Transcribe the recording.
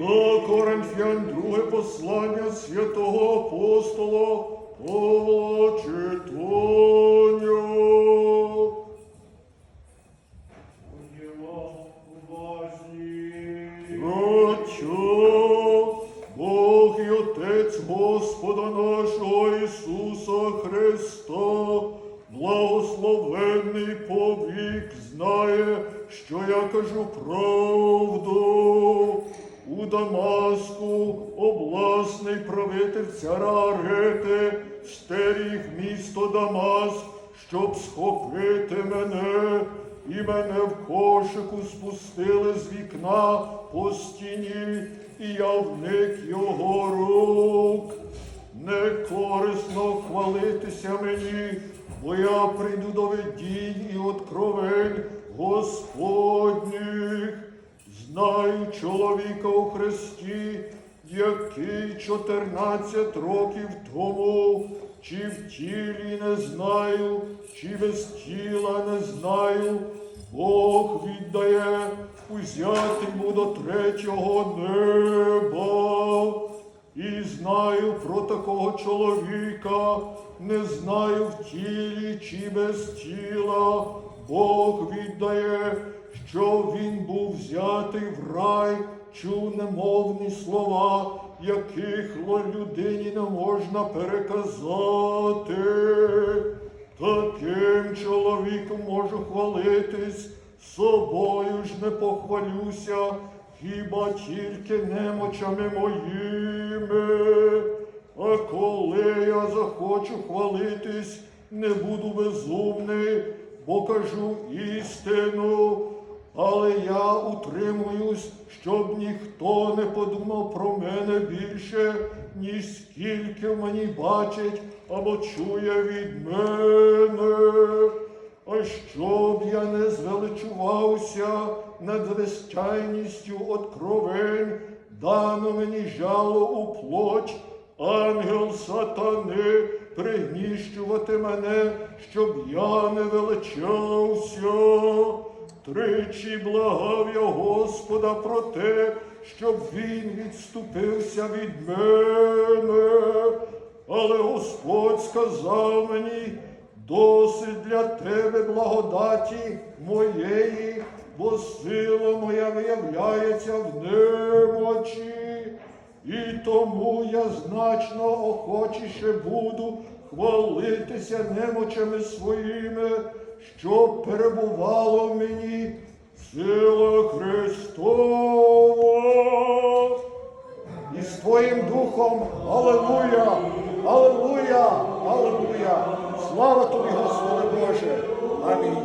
До Коринфян друге послання святого апостола Павла читання. Будьмо Бог і Отець Господа нашого Ісуса Христа, благословенний повік, знає, що я кажу правду. У Дамаску обласний правитель цара Арети стеріг місто Дамаск, щоб схопити мене, і мене в кошику спустили з вікна по стіні, і я вник його рук. Не корисно хвалитися мені, бо я прийду до видінь і откровень Господніх. Знаю чоловіка у Христі, який 14 років тому, чи в тілі не знаю, чи без тіла не знаю, Бог віддає узяти йому до третього неба. Знаю про такого чоловіка, не знаю в тілі чи без тіла. Бог віддає, що він був взятий в рай, чув немовні слова, яких людині не можна переказати. Таким чоловіком можу хвалитись, собою ж не похвалюся, хіба тільки немочами моїми. А коли я захочу хвалитись, не буду безумний, бо кажу істину. Але я утримуюсь, щоб ніхто не подумав про мене більше, ніж скільки мені бачить або чує від мене. А щоб я не звеличувався над безчайністю откровень, дано мені жало у плоть, ангел сатани пригніщувати мене, щоб я не величався. Тричі благав я Господа про те, щоб він відступився від мене. Але Господь сказав мені, досить для тебе благодаті моєї, бо сила моя виявляється в немочі. І тому я значно охочіше буду хвалитися немочами своїми, щоб перебувало в мені сила Христова. І з Твоїм духом, Аллилуйя, Аллилуйя, Аллилуйя. Слава тобі, Господи Боже. Амінь.